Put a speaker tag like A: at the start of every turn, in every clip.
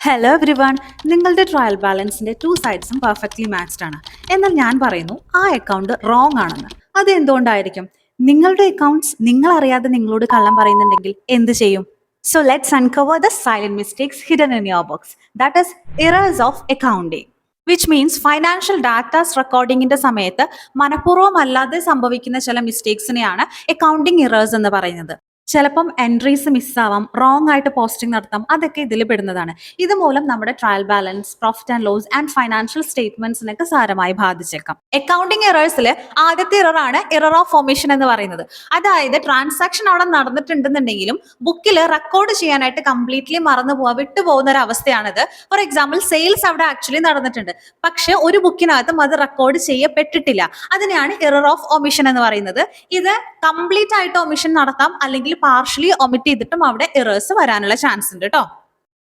A: Hello everyone നിങ്ങളുടെ trial ബാലൻസിന്റെ two സൈഡ്സും പെർഫെക്റ്റ്ലി മാച്ച്ഡ് ആണ്. എന്നാൽ ഞാൻ പറയുന്നു ആ അക്കൗണ്ട് റോങ് ആണെന്ന്. അത് എന്തുകൊണ്ടായിരിക്കും? നിങ്ങളുടെ അക്കൗണ്ട്സ് നിങ്ങൾ അറിയാതെ നിങ്ങളോട് കള്ളം പറയുന്നുണ്ടെങ്കിൽ എന്ത് ചെയ്യും? So let's uncover the silent mistakes hidden in your books that is errors of accounting which means financial datas റെക്കോർഡിങ്ങിന്റെ സമയത്ത് മനഃപൂർവം അല്ലാതെ സംഭവിക്കുന്ന ചില മിസ്റ്റേക്സിനെയാണ് അക്കൗണ്ടിങ് ഇറേഴ്സ് എന്ന് പറയുന്നത്. ചിലപ്പം എൻട്രീസ് മിസ്സാവാം റോങ് ആയിട്ട് പോസ്റ്റിംഗ് നടത്താം അതൊക്കെ ഇതിൽ പെടുന്നതാണ്. ഇതുമൂലം നമ്മുടെ trial balance profit and loss and financial സ്റ്റേറ്റ്മെന്റ്സിനൊക്കെ സാരമായി ബാധിച്ചേക്കാം. അക്കൗണ്ടിങ് എറേഴ്സിൽ ആദ്യത്തെ എറർ ആണ് എറർ ഓഫ് ഫോർമേഷൻ എന്ന് പറയുന്നത്. അതായത് ട്രാൻസാക്ഷൻ അവിടെ നടന്നിട്ടുണ്ടെന്നുണ്ടെങ്കിലും ബുക്കിൽ റെക്കോർഡ് ചെയ്യാനായിട്ട് കംപ്ലീറ്റ്ലി മറന്നു പോവാ വിട്ടുപോകുന്ന ഒരു അവസ്ഥയാണിത്. ഫോർ എക്സാമ്പിൾ സെയിൽസ് അവിടെ ആക്ച്വലി നടന്നിട്ടുണ്ട്. പക്ഷെ ഒരു ബുക്കിനകത്തും അത് റെക്കോർഡ് ചെയ്യപ്പെട്ടിട്ടില്ല. അതിനെയാണ് എറർ ഓഫ് ഒമിഷൻ എന്ന് പറയുന്നത്. ഇത് കംപ്ലീറ്റ് ആയിട്ട് ഒമിഷൻ നടത്താം അല്ലെങ്കിൽ പാർഷ്യലി ഒമിറ്റ് ചെയ്തിട്ടും അവിടെ എറേഴ്സ് വരാനുള്ള ചാൻസ് ഉണ്ട് കേട്ടോ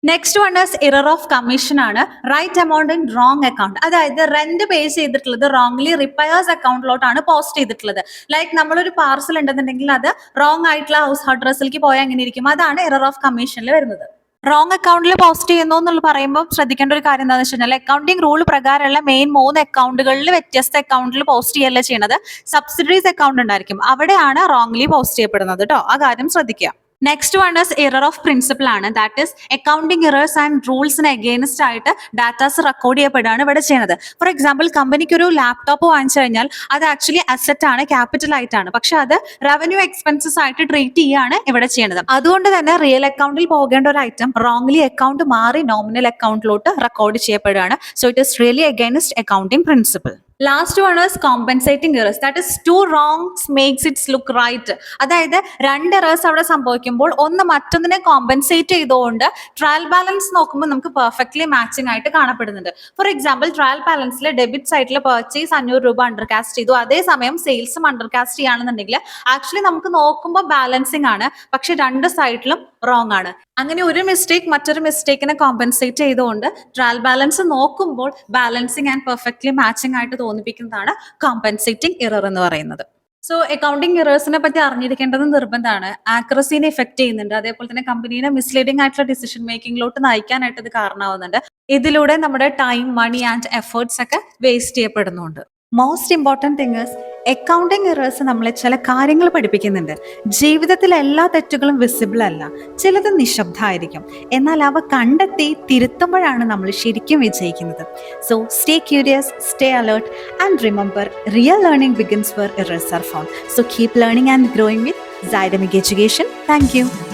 A: next one is error of commission ആണ്. Right amount in wrong account അതായത് റെന്റ് പേ ചെയ്തിട്ടുള്ളത് റോങ്ലി റിപ്പയേഴ്സ് അക്കൗണ്ടിലോട്ടാണ് പോസ്റ്റ് ചെയ്തിട്ടുള്ളത്. ലൈക്ക് നമ്മളൊരു പാർസൽ ഉണ്ടെന്നുണ്ടെങ്കിൽ അത് റോങ് ആയിട്ടുള്ള ഹൗസ് അഡ്രസ്സിലേക്ക് പോയാൽ എങ്ങനെ ഇരിക്കും? അതാണ് ഇറർ ഓഫ് കമ്മീഷനിൽ വരുന്നത്. റോങ് അക്കൗണ്ടിൽ പോസ്റ്റ് ചെയ്യുന്നു എന്നുള്ള പറയുമ്പോൾ ശ്രദ്ധിക്കേണ്ട ഒരു കാര്യം എന്താണെന്ന് വെച്ച് കഴിഞ്ഞാൽ അക്കൗണ്ടിങ് റൂൾ പ്രകാരമുള്ള മെയിൻ മൂന്ന് അക്കൗണ്ടുകളിൽ വ്യത്യസ്ത അക്കൗണ്ടിൽ പോസ്റ്റ് ചെയ്യല്ല ചെയ്യണത്? സബ്സിഡറീസ് അക്കൗണ്ട് ഉണ്ടായിരിക്കും. അവിടെയാണ് റോങ്ലി പോസ്റ്റ് ചെയ്യപ്പെടുന്നത് കേട്ടോ ആ കാര്യം ശ്രദ്ധിക്കുക. Next one is error of principle ആണ്. That is accounting errors and റൂൾസിന് against ആയിട്ട് ഡാറ്റാസ് റെക്കോർഡ് ചെയ്യപ്പെടുകയാണ് ഇവിടെ ചെയ്യുന്നത്. ഫോർ എക്സാമ്പിൾ കമ്പനിക്ക് ഒരു ലാപ്ടോപ്പ് വാങ്ങിച്ചു കഴിഞ്ഞാൽ അത് ആക്ച്വലി അസറ്റ് ആണ് ക്യാപിറ്റൽ ആയിട്ടാണ് പക്ഷെ അത് റവന്യൂ എക്സ്പെൻസസ് ആയിട്ട് ട്രീറ്റ് ചെയ്യാണ് ഇവിടെ ചെയ്യുന്നത്. അതുകൊണ്ട് തന്നെ റിയൽ അക്കൗണ്ടിൽ പോകേണ്ട ഒരു ഐറ്റം റോങ്ലി അക്കൗണ്ട് മാറി നോമിനൽ അക്കൗണ്ടിലോട്ട് റെക്കോർഡ് ചെയ്യപ്പെടുകയാണ്. So it is really against accounting principle last one is compensating errors that is two wrongs makes its look right അതായത് രണ്ട് ഇറേഴ്സ് അവിടെ സംഭവിക്കുമ്പോൾ ഒന്ന് മറ്റൊന്നിനെ കോമ്പൻസേറ്റ് ചെയ്തുകൊണ്ട് ട്രയൽ ബാലൻസ് നോക്കുമ്പോൾ നമുക്ക് പെർഫെക്റ്റ്ലി മാച്ചിങ് ആയിട്ട് കാണപ്പെടുന്നുണ്ട്. ഫോർ എക്സാമ്പിൾ ട്രയൽ ബാലൻസിൽ ഡെബിറ്റ് സൈഡിൽ പർച്ചേസ് അഞ്ഞൂറ് രൂപ അണ്ടർകാസ്റ്റ് ചെയ്തു. അതേസമയം സെയിൽസും അണ്ടർകാസ്റ്റ് ചെയ്യുകയാണെന്നുണ്ടെങ്കിൽ ആക്ച്വലി നമുക്ക് നോക്കുമ്പോൾ ബാലൻസിങ് ആണ്. പക്ഷെ രണ്ട് സൈഡിലും റോങ് ആണ്. അങ്ങനെ ഒരു മിസ്റ്റേക്ക് മറ്റൊരു മിസ്റ്റേക്കിനെ കോമ്പൻസേറ്റ് ചെയ്തുകൊണ്ട് ട്രയൽ ബാലൻസ് നോക്കുമ്പോൾ ബാലൻസിങ് ആൻഡ് പെർഫെക്റ്റ്ലി മാച്ചിങ് ആയിട്ട് തോന്നിപ്പിക്കുന്നതാണ് കോമ്പൻസേറ്റിംഗ് ഇറർ എന്ന് പറയുന്നത്. സോ അക്കൗണ്ടിങ് ഇറേഴ്സിനെ പറ്റി അറിഞ്ഞിരിക്കേണ്ടത് നിർബന്ധമാണ്. ആക്രസീനെ എഫക്ട് ചെയ്യുന്നുണ്ട്. അതേപോലെ തന്നെ കമ്പനീനെ മിസ്ലീഡിംഗ് ആയിട്ടുള്ള ഡിസിഷൻ മേക്കിംഗിലോട്ട് നയിക്കാനായിട്ട് ഇത് കാരണമാവുന്നുണ്ട്. ഇതിലൂടെ നമ്മുടെ ടൈം മണി ആൻഡ് എഫേർട്സ് ഒക്കെ വേസ്റ്റ് ചെയ്യപ്പെടുന്നുണ്ട്. Most important thing is accounting errors നമ്മളെ ചില കാര്യങ്ങൾ പഠിപ്പിക്കുന്നുണ്ട്. ജീവിതത്തിൽ എല്ലാ തെറ്റുകളും വിസിബിൾ അല്ല. ചിലത് നിശബ്ദമായിരിക്കും. എന്നാൽ അവ കണ്ടെത്തി തിരുത്തുമ്പോഴാണ് നമ്മൾ ശരിക്കും വിജയിക്കുന്നത്. So stay curious stay alert and remember real learning begins where errors are found so keep learning and growing with സൈഡമിക് education thank you.